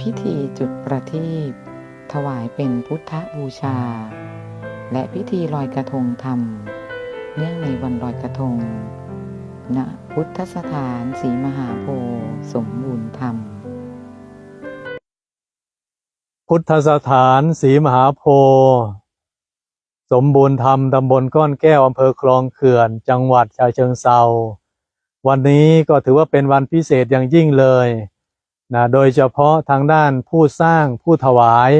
พิธีจุดประทีปถวายเป็นพุทธบูชา และพิธีลอยกระทงธรรม เนื่องในวันลอยกระทง ณ พุทธสถานศรีมหาโพธิ์สมบูรณ์ธรรม พุทธสถานศรีมหาโพธิ์สมบูรณ์ธรรมตำบลก้อนแก้วอำเภอคลองเขื่อน จังหวัดชาเชิงเซาวันนี้ก็ถือว่าเป็นวันพิเศษอย่างยิ่งเลย นะโดยเฉพาะทางด้านผู้สร้างผู้ถวาย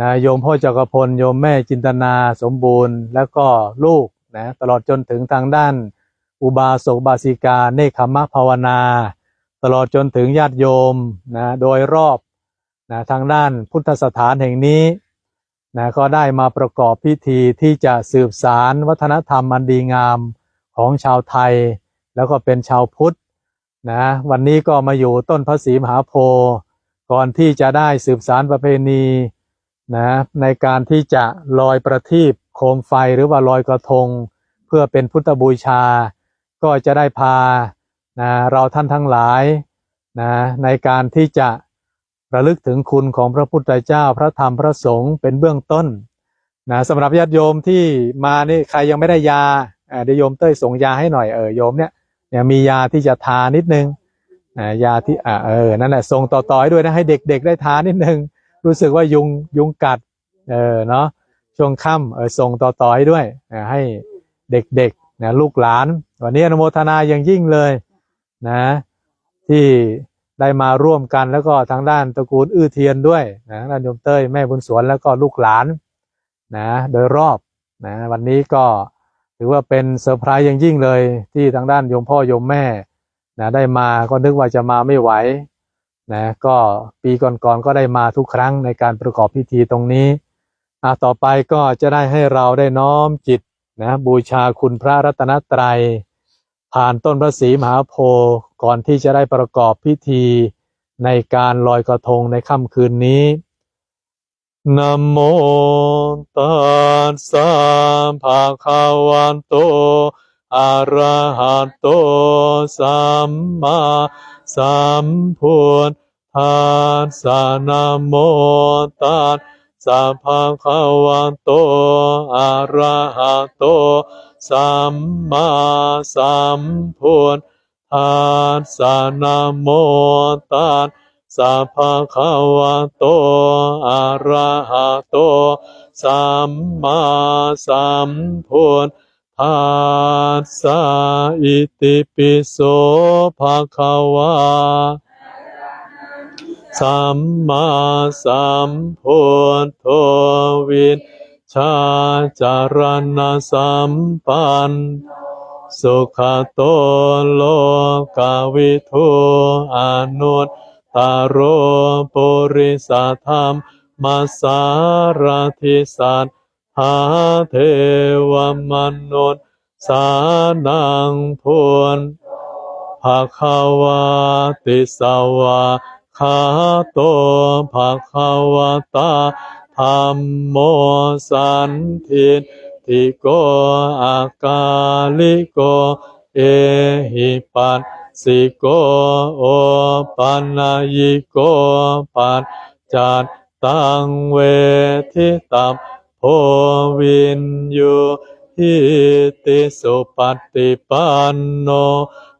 นะโยมพ่อจักรพลโยมแม่จินตนาสมบูรณ์ แล้วก็ลูกนะตลอดจนถึงทางด้าน อุบาสกบาสิกาเนคขมะภาวนา ตลอดจนถึงญาติโยมนะโดยรอบนะทางด้านพุทธสถานแห่งนี้นะก็ได้มาประกอบพิธีที่จะสืบสารวัฒนธรรมอันดีงามของชาวไทย แล้วก็เป็นชาวพุทธ นะวันนี้ก็มาอยู่ต้นพระศรีมหาโพธิ์ก่อนที่จะได้สืบสารประเพณีนะในการที่จะลอยประทีปโคมไฟหรือว่าลอยกระทง เพื่อเป็นพุทธบูชา ก็จะได้พานะเราท่านทั้งหลายนะในการที่จะระลึกถึงคุณของพระพุทธเจ้าพระธรรมพระสงฆ์เป็นเบื้องต้นนะสำหรับญาติโยมที่มานี่ใครยังไม่ได้ยาอ่าเดี๋ยวโยมเต้ยส่งยาให้หน่อยเออโยมเนี่ย เนี่ยมียาที่จะทานิดนึงอ่ายาที่อ่าเออนั่นแหละส่งต่อๆให้ด้วยนะให้เด็กๆได้ทานิดนึง รู้สึกว่ายุงยุงกัดเออเนาะช่วงค่ำเออส่งต่อๆให้ด้วยอ่าให้เด็กๆนะลูกหลาน วันนี้อนุโมทนาอย่างยิ่งเลยนะที่ได้มาร่วมกันแล้วก็ทางด้านตระกูลอื้อเทียนด้วยนะด้านโยมเต้ยแม่บุญสวนแล้วก็ลูกหลานนะโดยรอบนะวันนี้ก็ ถือว่าเป็นเซอร์ไพรส์อย่างยิ่งเลยที่ทางด้านโยมพ่อโยมแม่นะได้มาก็นึกว่าจะมาไม่ไหวนะก็ปีก่อนๆก็ได้มาทุกครั้งในการประกอบพิธีตรงนี้อะต่อไปก็จะได้ให้เราได้น้อมจิตนะบูชาคุณพระรัตนตรัย ผ่านต้นพระศรีมหาโพธิ์ก่อนที่จะได้ประกอบพิธีในการลอยกระทงในค่ำคืนนี้ นะโมตัสสะภะคะวันโต อะระหะโต สัมมาสัมพุทธัสสะนะโมตัสสะภะคะวันโต อะระหะโต สัมมาสัมพุทธัสสะนะโมตัส สะภะคะวะโตอะระหะโต สัมมาสัมพุทธัสสะอิติปิโสภะคะวะสัมมาสัมพุทโธวินชาจารณสัมปันสุขโตโลกาวิทูอนุต ตารโรปุริสธรรมมาสารทิสัตหาเทวมนุษย์สานังพุนภาคาวาติสวาคาโตภาคาวตาธรรมโมสันทิติโกอากาลิโก เอหิปัส สิโกโอปันนายิโกปัจจัตตังเวทิตัมโพวินยูหิติสุปฏิปันโน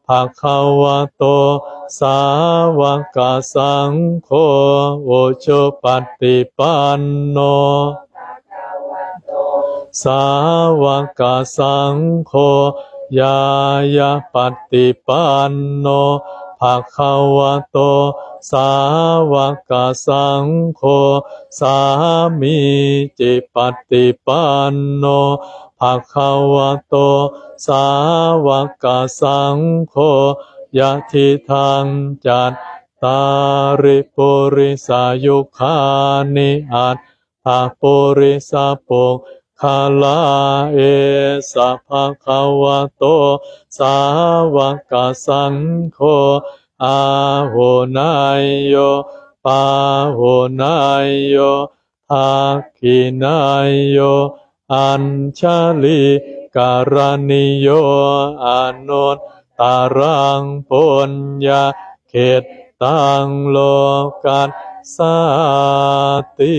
ภะคะวะโต สาวกสังโฆโอโชปฏิปันโนสาวกสังโฆ ยายาปฏิปันโนภะคะวะโต สาวกสังโฆ สามีจิปฏิปันโนภะคะวะโต สาวกสังโฆยะทิทางจัตตาริปุริสายุคานิอัตถาปุริสาปุก คาลาเอสัพพะคะวะโต สาวกสังโฆอาโหนายโยปาโหนายโยทักขินายโย อัญชลีการณิโยอานนตารังปุญญาเขตตังโลกันสติ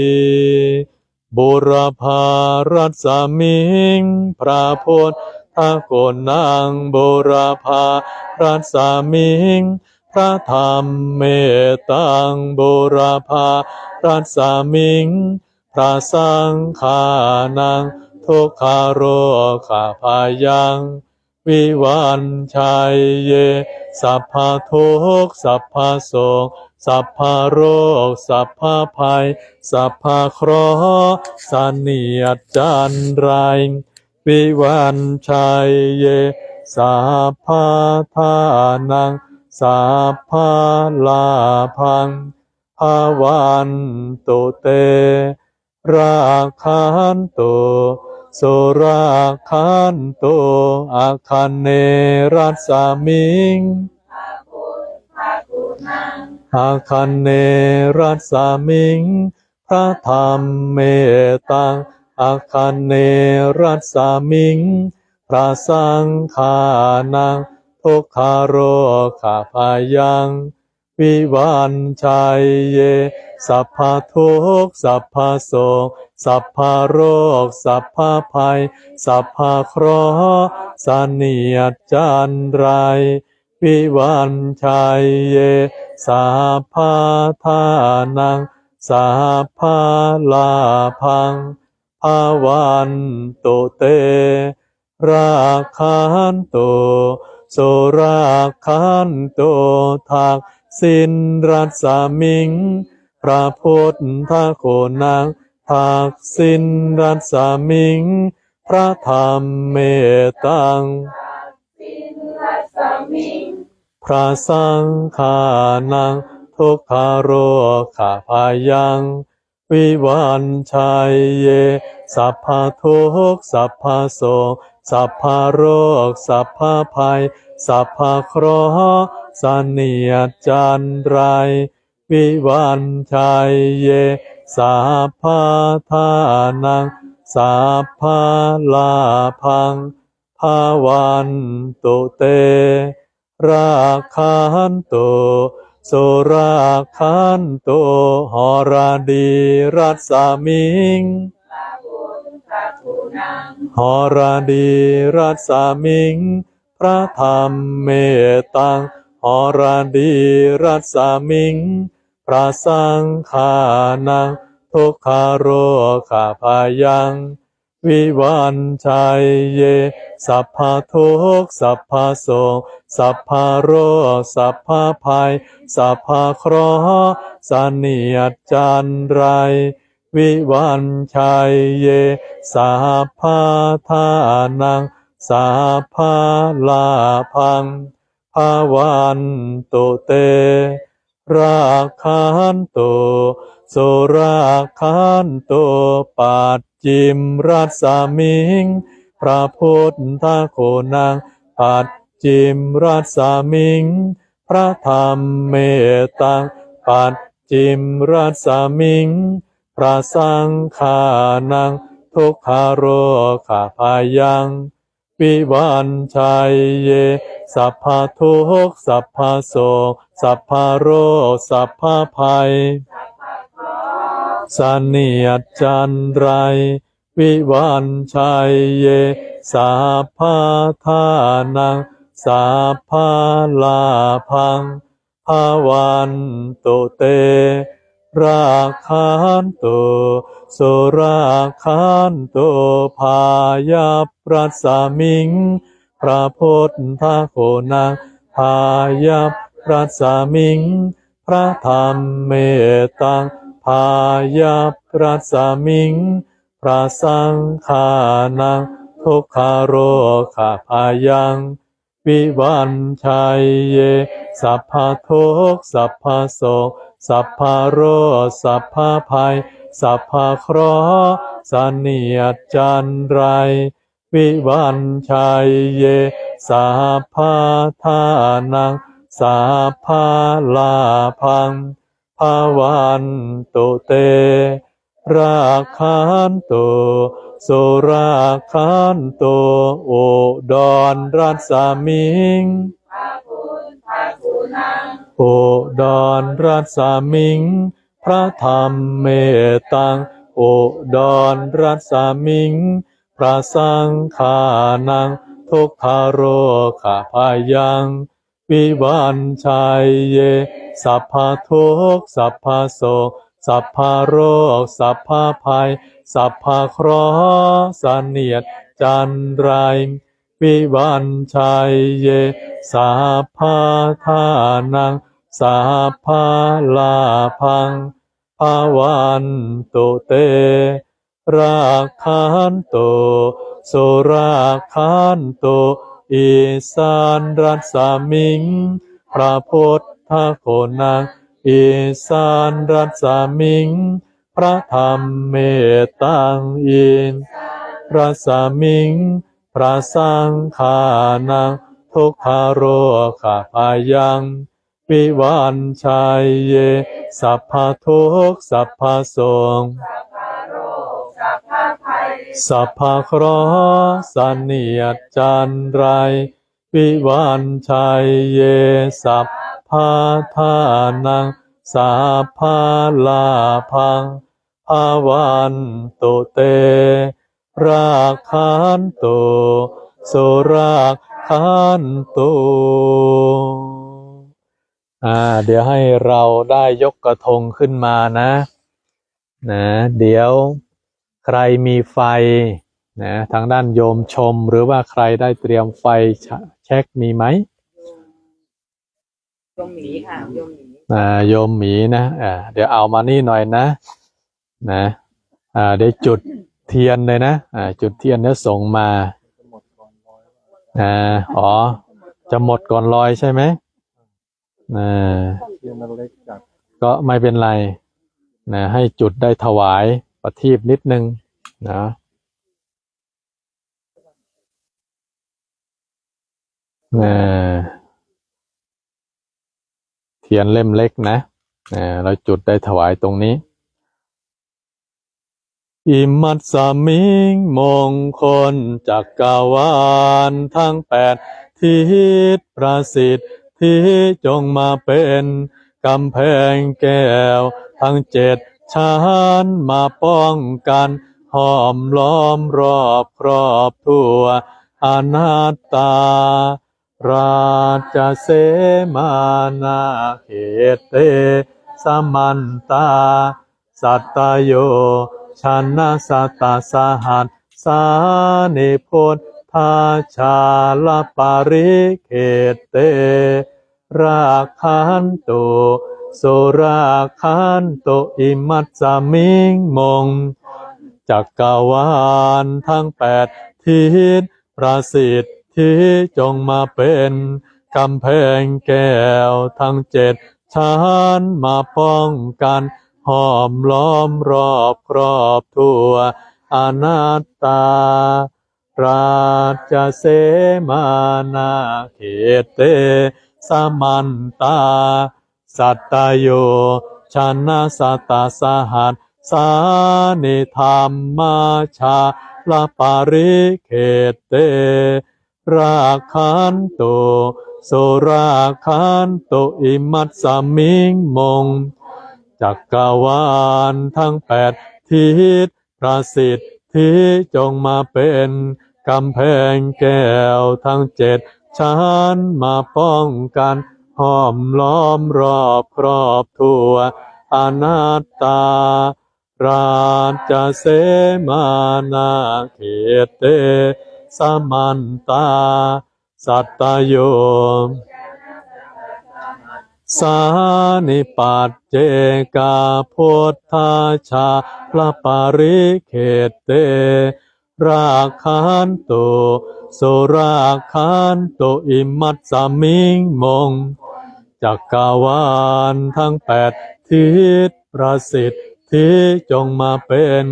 บุรพารัสมิง พระพุทธโกนางบุรพารัสมิง พระธรรมเมตตังบุรพารัสมิง พระสังฆานังทุกขาโรขาพายัง วิวันชัยเย สัพพะทุกสัพพะโศกสัพพะโรค สัพพะภัย สัพพะเคราะห์สันนิยจันไรวิวันชัยเย สัพพะทานัง สัพพะลาพังภาวันตุเต ราคันตุ สุราคันโตอาคันเนรัสามิงอาคันเนรัสามิง พระธรรมเมตตังอาคันเนรัสามิง พระสังฆานังทุกขโรขาพายัง วิวันชัยเย สัพพะทุกสัพพะโศกสัพพะโรค สัพพะภัย สัพพะเคราะห์สันนิยจันไรวิวันชัยเย สัพพะทานัง สัพพะลาพังภาวันตุเต ราคันตุสุราคันตุทักสินรัสมิง พระพุทธโกนังทักสินรัสมิง พระธรรมเมตตังพระสังฆานัง ทุกขาโรขาพายัง วิวันชัยเย สัพพะทุกข์สัพพะโศกสัพพะโรค สัพพะภัย สัพพะเคราะห์ สันนิยจันไรวิวันชัยเยสัพพะทานังสัพพะลาพังภาวันตุเต ราคันตุสุราคันตุหอราดีรัสามิงหอราดีรัสามิง พระธรรมเมตตัง อราดีรัสสามิง พระสังฆานังทุกขาโรขาพายัง วิวันชัยเย สัพพะทุกสัพพะโศกสัพพะโรสัพพะภัย สัพพะเคราะห์สันนิยจันไร วิวันชัยเย สัพพะทานัง สัพพะลาพังาวันโตเต ราคันโตุสุราคันโตปัจจิมรัสามิง พระพุทธโกนังปัจจิมรัสามิง พระธรรมเมตตังปัจจิมรัสามิง พระสังฆานัง ทุกขโรขาพายัง วิวันชัยเย สัพพะทุกสัพพะโศกสัพพะโรคสัพพะภัยสันนิยจันไร วิวันชัยเย สัพพะทานัง สัพพะลาพังภาวันตุเต ราคันตุสุราคันตุพายา รัสามิง พระพุทธโกนังพายาปรัสามิง พระธรรมเมตตังพายาปรัสามิง พระสังฆานังทุกขาโรขาพายังวิวันชัยเย สัพพะทุกสัพพะโศกสัพพะโรสัพพะภัย สัพพะเคราะห์สันนิยจันไร วิวันชัยเยสัพพะทานังสัพพะลาพังภาวันตุเต ราคันตุสุราคันตุอุดรรัสสามิงอุดรรัสสามิงพพระธรรมเมตตัง โอดรรัสมิง พระสังฆานังทุกขโรขาพายัง วิวันชัยเย สัพพะทุกสัพพะโศกสัพพะโรค สัพพะภัย สัพพะเคราะห์เนียดจันไรวิวันชัยเย สัพพะทานัง สัพพะลาพังภาวันตุเต ราคันโตสุราคันโตอีสานรัสมิง พระพุทธโคนังอีสานรัสมิง พระธรรมเมตตังอินรัสมิง พระสังฆานังทุกขโรขาพายังวิวันชัยเย สัพพะทุกสัพพะโสง สัพพะคราะห์เนียจันไร วิวันชัยเยสัพพะทานังสัพพะลาพังภาวันตุเต ราคันโตสุราคันโตอ่า เดี๋ยวให้เราได้ยกกระทงขึ้นมานะ นะ เดี๋ยว ใครมีไฟนะทางด้านโยมชมหรือว่าใครได้เตรียมไฟชะเช็คมีไหมโยมหมีค่ะโยมหมีอ่าโยมหมีนะอ่าเดี๋ยวเอามานี่หน่อยนะนะอ่าเดี๋ยวจุดเทียนเลยนะอ่าจุดเทียนแล้วส่งมาอ่าอ๋อจะหมดก่อนลอยใช่ไหมอ่าเทียนมันเล็กจัดก็ไม่เป็นไรนะให้จุดได้ถวาย ประทีปนิดนึงนะนะเทียนเล่มเล็กนะนะเราจุดได้ถวายตรงนี้ อิมัตสามิงมงคลจักกาวานทั้งแปดทิศประสิทธิ์ที่จงมาเป็นกำแพงแก้วทั้งเจ็ด ชั้นมาป้องกันห้อมล้อมรอบครอบทั่วอนัตตา ราชเสมานาเขตเตสมันตา สัตตโยชนะสัตตาสหัสสานิพุทธาชาลปาริเขตเต ราคันโต สุราคันโตอิมัตสมิงมงจักกาวานทั้งแปดทิศประสิทธิที่จงมาเป็นกำแพงแก้วทั้งเจ็ดชั้นมาป้องกันห้อมล้อมรอบครอบทั่วอนัตตา ราชเสมานาเขตเต สมันตา สัตตโยชนะสัตตสหัสสานิธรรมาชาลาปาริเขตเต ราคันโตสุราคันโตอิมัตสมิงมงจักกวานทั้งแปดทิศประสิทธิจงมาเป็นกำแพงแก้วทั้งเจ็ดชั้นมาป้องกัน ห้อมล้อมรอบครอบทั่วอนัตตา ราชเสมานาเขตเตสมันตา สัตโยสานิปัจเจกาพุทธาชาพระปาริเขตเต ราคันโตสุราคันโตอิมัตสมิงมง จักกาวานทั้งแปดทิศประสิทธิจงมาเป็น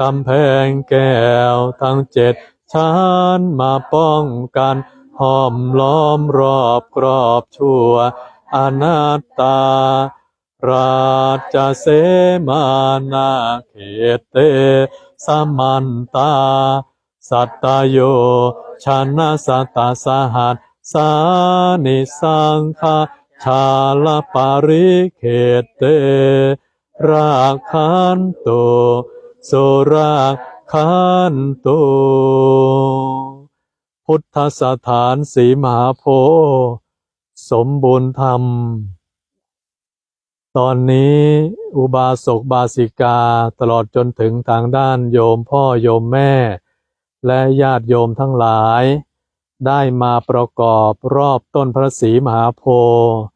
กำแพงแก้วทั้งเจ็ดชั้นมาป้องกันห้อมล้อมรอบครอบชั่วอนัตตา ราชเสมานาเขตเตสมันตา สัตตโยชนะสัตตสหัสสานิสังฆา ชาลปาริเขตเต ราคันโตโสราคันโต พุทธสถานสีมหาโพสมบูรณ์ธรรม ตอนนี้อุบาสกบาสิกาตลอดจนถึงทางด้านโยมพ่อโยมแม่ และญาติโยมทั้งหลาย ได้มาประกอบรอบต้นพระศรีมหาโพธิ์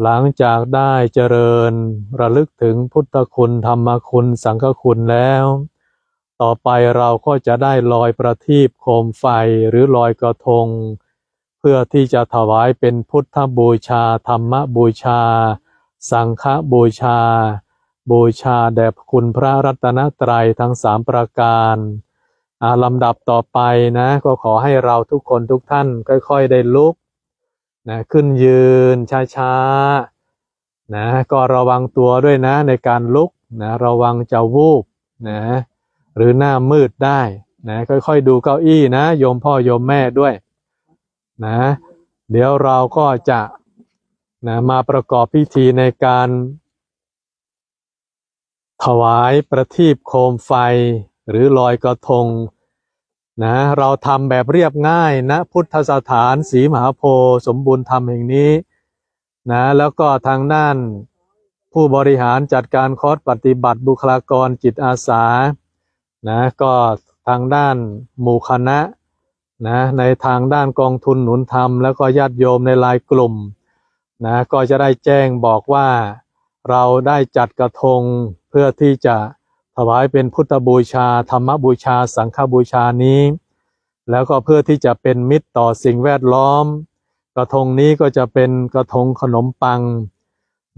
หลังจากได้เจริญระลึกถึงพุทธคุณธรรมคุณสังฆคุณแล้ว ต่อไปเราก็จะได้ลอยประทีปโคมไฟหรือลอยกระทง เพื่อที่จะถวายเป็นพุทธบูชาธรรมบูชา สังฆบูชา บูชาแด่คุณพระรัตนตรัยทั้งสามประการอ่าลำดับต่อไปนะ ก็ขอให้เราทุกคนทุกท่านค่อย ๆ ได้ลุก นะขึ้นยืนช้าๆนะก็ระวังตัวด้วยนะในการลุกนะระวังจะวูบนะหรือหน้ามืดได้นะค่อยๆดูเก้าอี้นะโยมพ่อโยมแม่ด้วยนะเดี๋ยวเราก็จะนะมาประกอบพิธีในการถวายประทีปโคมไฟหรือลอยกระทง นะเราทำแบบเรียบง่ายนะพุทธสถานสีมหาโพธิ์สมบูรณ์ธรรมแห่งนี้นะแล้วก็ทางด้านผู้บริหารจัดการคอร์สปฏิบัติบุคลากรจิตอาสานะก็ทางด้านหมู่คณะนะในทางด้านกองทุนหนุนธรรม แล้วก็ญาติโยมในรายกลุ่มนะก็จะได้แจ้งบอกว่าเราได้จัดกระทงเพื่อที่จะ ถวายเป็นพุทธบูชา ธรรมบูชา สังฆบูชานี้ แล้วก็เพื่อที่จะเป็นมิตรต่อสิ่งแวดล้อม กระทงนี้ก็จะเป็นกระทงขนมปัง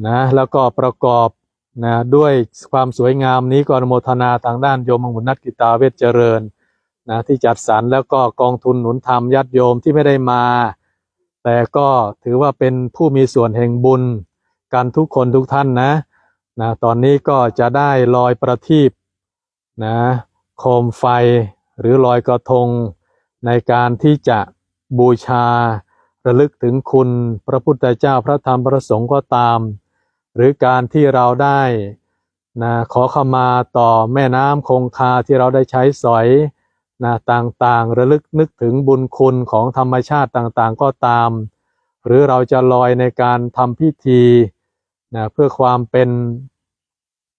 นะแล้วก็ประกอบนะด้วยความสวยงามนี้ก็อนุโมทนาทางด้านโยมหมุนัตกิตาเวชเจริญนะที่จัดสรรแล้วก็กองทุนหนุนธรรมญาติโยมที่ไม่ได้มา แต่ก็ถือว่าเป็นผู้มีส่วนแห่งบุญกันทุกคนทุกท่านนะ นะตอนนี้ก็จะได้ลอยประทีปนะโคมไฟหรือลอยกระทง ในการที่จะบูชา ระลึกถึงคุณพระพุทธเจ้าพระธรรมพระสงฆ์ก็ตาม หรือการที่เราได้นะขอขมาต่อแม่น้ำคงคาที่เราได้ใช้สอยนะต่างๆ ระลึกนึกถึงบุญคุณของธรรมชาติต่างๆก็ตาม หรือเราจะลอยในการทำพิธี นะเพื่อความเป็น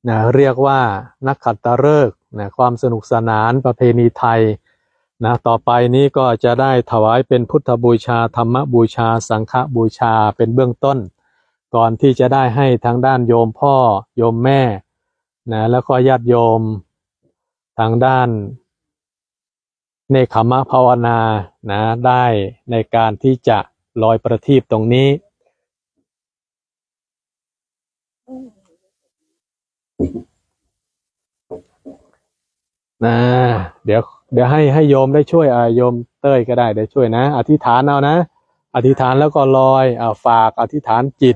นะเรียกว่านักขัตฤกษ์นะความสนุกสนานประเพณีไทยนะต่อไปนี้ก็จะได้ถวายเป็นพุทธบูชาธรรมบูชา สังฆบูชาเป็นเบื้องต้น ก่อนที่จะได้ให้ทางด้านโยมพ่อโยมแม่นะแล้วก็ญาติโยมทางด้านเนคขมะภาวนานะได้ในการที่จะลอยประทีปตรงนี้ นะเดี๋ยวเดี๋ยวให้ให้โยมได้ช่วยอ่าโยมเต้ยก็ได้เดี๋ยวช่วยนะ อธิษฐานเอานะ อธิษฐานแล้วก็ลอยอ่าฝากอธิษฐานจิต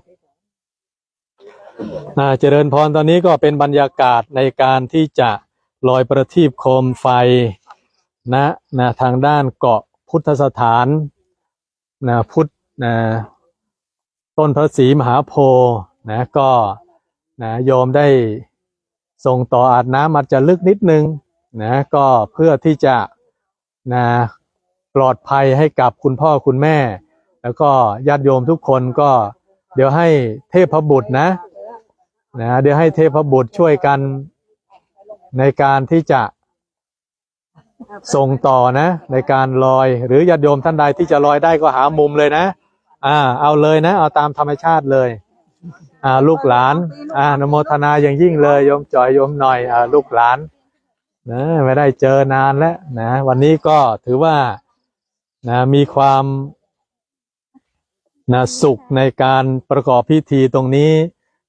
อ่าเจริญพรตอนนี้ก็เป็นบรรยากาศในการที่จะลอยประทีปโคมไฟนะนะทางด้านเกาะพุทธสถานนะพุทธนะต้นพระศรีมหาโพนะก็นะโยมได้ส่งต่ออาบน้ำมันจะลึกนิดนึง นะก็เพื่อที่จะนะปลอดภัยให้กับคุณพ่อคุณแม่ แล้วก็ญาติโยมทุกคนก็เดี๋ยวให้เทพบุตรนะนะเดี๋ยวให้เทพบุตรช่วยกันในการที่จะส่งต่อนะ ในการลอยหรือญาติโยมท่านใดที่จะลอยได้ก็หามุมเลยนะ อ่า เอาเลยนะ เอาตามธรรมชาติเลย อ่า ลูกหลาน อ่านโมทนาอย่างยิ่งเลยโยมจอยโยมหน่อย อ่า ลูกหลาน นะไม่ได้เจอนานแล้วนะวันนี้ก็ถือว่านะมีความนะสุขในการประกอบพิธีตรงนี้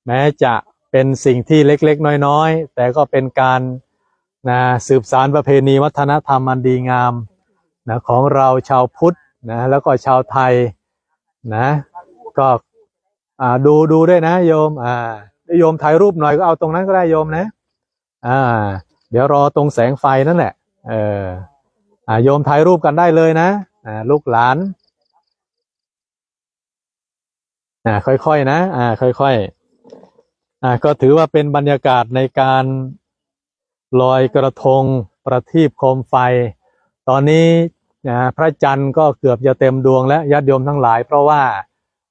แม้จะเป็นสิ่งที่เล็กๆ น้อยๆ แต่ก็เป็นการนะสืบสารประเพณีวัฒนธรรมอันดีงามนะของเราชาวพุทธนะแล้วก็ชาวไทยนะก็ดูดูด้วยนะโยมอ่าโยมถ่ายรูปหน่อยก็เอาตรงนั้นก็ได้โยมนะอ่า เดี๋ยวรอตรงแสงไฟนั่นแหละ เอออาโยมถ่ายรูปกันได้เลยนะอ่าลูกหลานอ่าค่อยๆนะอ่าค่อยอ่าก็ถือว่าเป็นบรรยากาศในการลอยกระทงประทีปโคมไฟ ตอนนี้นะพระจันทร์ก็เกือบจะเต็มดวงแล้วญาติโยมทั้งหลาย เพราะว่า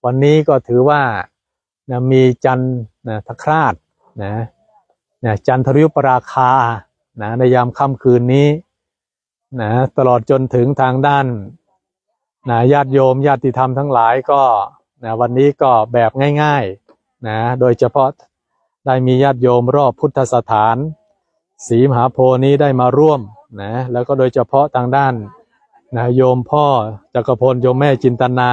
วันนี้ก็ถือว่านะมีจันทร์นะทคราชนะนะจันทรุปราคา นะในยามค่ำคืนนี้นะตลอดจนถึงทางด้านนะญาติโยมญาติธรรมทั้งหลายก็นะวันนี้ก็แบบง่ายๆนะโดยเฉพาะได้มีญาติโยมรอบพุทธสถานศรีมหาโพนี้ได้มาร่วมนะแล้วก็โดยเฉพาะทางด้านนะโยมพ่อจักรพลโยมแม่จินตนา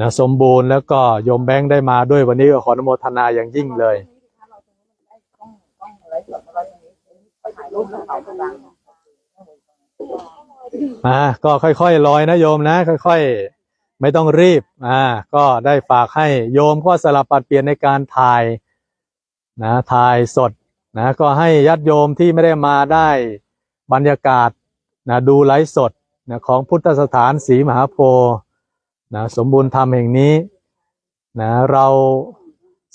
นะสมบูรณ์แล้วก็โยมแบงค์ได้มาด้วยวันนี้ก็ขออนุโมทนาอย่างยิ่งเลย อ่าก็ค่อยๆลอยนะโยมนะ ค่อย ๆ ไม่ต้องรีบ อ่า ก็ได้ฝากให้โยมก็สลับปัดเปลี่ยนในการถ่ายนะถ่ายสดนะก็ให้ญาติโยมที่ไม่ได้มาได้บรรยากาศนะดูไลฟ์สดนะของพุทธสถานศรีมหาโพธิ์นะสมบูรณ์ธรรมแห่งนี้นะเรา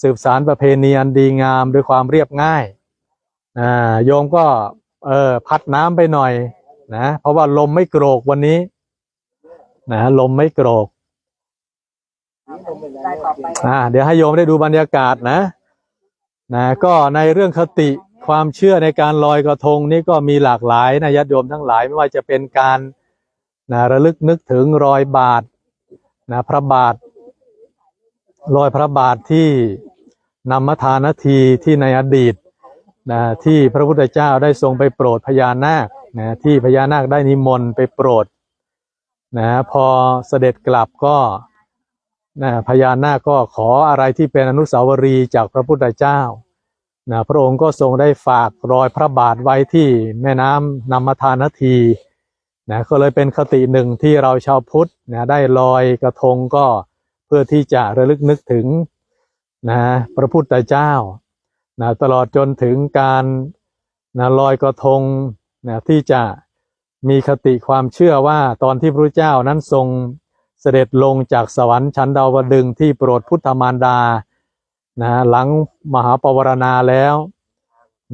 สืบสารประเพณีอันดีงามด้วยความเรียบง่าย อ่าโยมก็ เออพัดน้ำไปหน่อย นะเพราะว่าลมไม่โกรกวันนี้ นะลมไม่โกรกอ่า เดี๋ยวให้โยมได้ดูบรรยากาศนะ นะ ก็ในเรื่องคติความเชื่อในการลอยกระทงนี่ก็มีหลากหลายนะญาติโยมทั้งหลายไม่ว่าจะเป็นการนะระลึกนึกถึงรอยบาทนะพระบาท รอยพระบาทที่นำมาทานนาทีที่ในอดีต นะที่พระพุทธเจ้าได้ทรงไปโปรดพญานาคนะที่พญานาคได้นิมนต์ไปโปรดนะพอเสด็จกลับก็นะพญานาคก็ขออะไรที่เป็นอนุสาวรีย์จากพระพุทธเจ้านะพระองค์ก็ทรงได้ฝากรอยพระบาทไว้ที่แม่น้ำนำมาทานทีนะก็เลยเป็นคติหนึ่งที่เราชาวพุทธนะได้ลอยกระทงก็เพื่อที่จะระลึกนึกถึงนะพระพุทธเจ้า นะตลอดจนถึงการนะลอยกระทงนะที่จะมีคติความเชื่อว่าตอนที่พระเจ้านั้นทรงเสด็จลงจากสวรรค์ชั้นดาวดึงที่โปรดพุทธมารดานะหลังมหาปวารณาแล้ว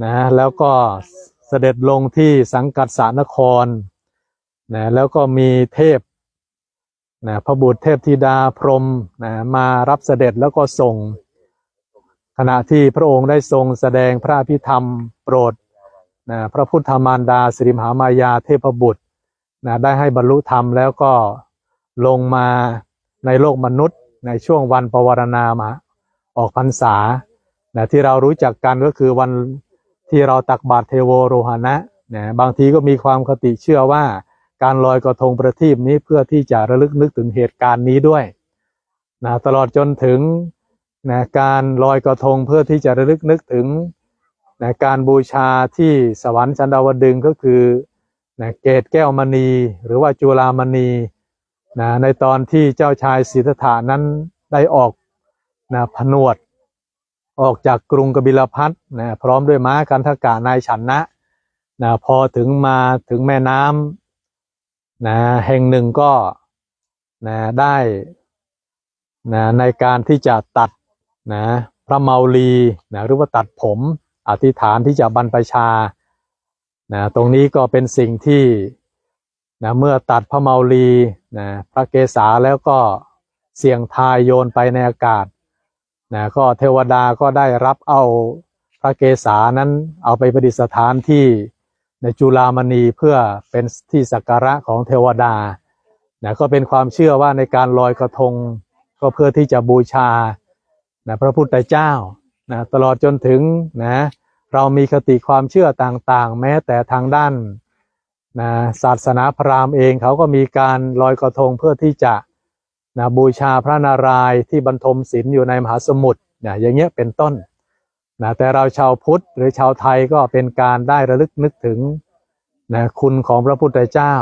นะแล้วก็เสด็จลงที่สังกัดสานครนะแล้วก็มีเทพนะพระบุตรเทพธิดาพรมนะมารับเสด็จแล้วก็ส่ง ขณะที่พระองค์ได้ทรงแสดงพระพิธรรมโปรดนะพระพุทธมารดาสิริมหามายาเทพบุตรนะได้ให้บรรลุธรรมแล้วก็ลงมาในโลกมนุษย์ ในช่วงวันปวารณามาออกพรรษานะที่เรารู้จักกันก็คือวันที่เราตักบาตรเทโวโรหณะนะบางทีก็มีความคติเชื่อว่าการลอยกระทงประทีปนี้เพื่อที่จะระลึกนึกถึงเหตุการณ์นี้ด้วยนะตลอดจนถึง นะการลอยกระทงเพื่อที่จะระลึกนึกถึงนะการบูชาที่สวรรค์ชั้นดาวดึงก็คือนะเกตแก้วมณี หรือว่าจุฬามณีนะในตอนที่เจ้าชายสิทธัตถานั้นได้ออกนะผนวด ออกจากกรุงกบิลพัทนะพร้อมด้วยม้ากันทกานายฉันนะนะพอถึงมาถึงแม่น้ำนะแห่งหนึ่งก็นะได้นะในการที่จะตัด นะพระเมาลีนะหรือว่าตัดผมอธิษฐานที่จะบรรพชานะตรงนี้ก็เป็นสิ่งที่นะเมื่อตัดพระเมาลีนะพระเกศาแล้วก็เสี่ยงทายโยนไปในอากาศนะก็เทวดาก็ได้รับเอาพระเกศานั้นเอาไปประดิษฐานที่ในจุลามณีเพื่อเป็นที่สักการะของเทวดานะก็เป็นความเชื่อว่าในการลอยกระทงก็เพื่อที่จะบูชา นะพระพุทธเจ้านะตลอดจนถึงนะเรามีคติความเชื่อต่างๆ แม้แต่ทางด้านนะศาสนาพราหมณ์เองเขาก็มีการลอยกระทงเพื่อที่จะนะบูชาพระนารายณ์ที่บรรทมศีลอยู่ในมหาสมุทรนะอย่างเงี้ยเป็นต้นนะแต่เราชาวพุทธหรือชาวไทยก็เป็นการได้ระลึกนึกถึงนะคุณของพระพุทธเจ้า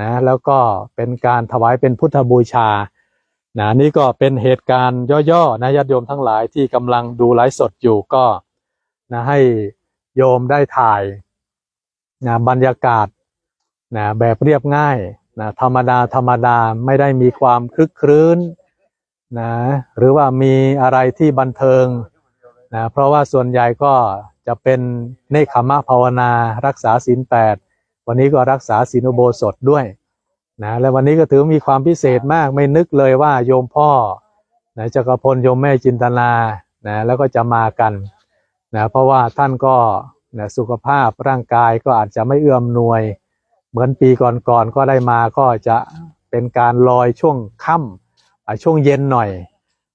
นะแล้วก็เป็นการถวายเป็นพุทธบูชา นะนี่ก็เป็นเหตุการณ์ย่อๆนะญาติโยมทั้งหลายที่กำลังดูไลฟ์สดอยู่ก็นะให้โยมได้ถ่ายนะบรรยากาศนะแบบเรียบง่ายนะธรรมดาธรรมดาไม่ได้มีความคลึกครื้นนะหรือว่ามีอะไรที่บันเทิงนะเพราะว่าส่วนใหญ่ก็จะเป็นเนคขมะภาวนารักษาศีลแปดวันนี้ก็รักษาศีลอุโบสถด้วย นะและวันนี้ก็ถือมีความพิเศษมากไม่นึกเลยว่าโยมพ่อนะจักรพลโยมแม่จินตนานะแล้วก็จะมากันนะเพราะว่าท่านก็นะสุขภาพร่างกายก็อาจจะไม่เอื้อมหนวย เหมือนปีก่อนๆก็ได้มาก็จะเป็นการลอยช่วงค่ำอะช่วงเย็นหน่อย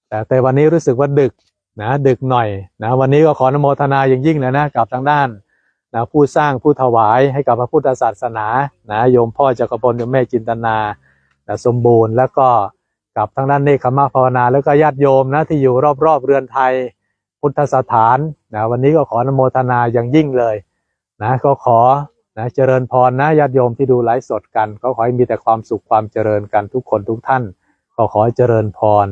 แต่แต่วันนี้รู้สึกว่าดึกนะดึกหน่อยนะวันนี้ก็ขออนุโมทนาอย่างยิ่งเลยนะกับทางด้าน นะผู้สร้างผู้ถวายให้กับพระพุทธศาสนานะโยมพ่อจักรพลโยมแม่จินตนานะสมบูรณ์ แล้วก็กับทางด้านเนคขมะภาวนา แล้วก็ญาติโยมนะที่อยู่รอบๆเรือนไทยพุทธสถานนะวันนี้ก็ขออนุโมทนาอย่างยิ่งเลยนะก็ขอนะเจริญพรนะญาติโยมที่ดูไลฟ์สดกัน ก็ขอให้มีแต่ความสุขความเจริญกันทุกคนทุกท่าน ก็ขอเจริญพร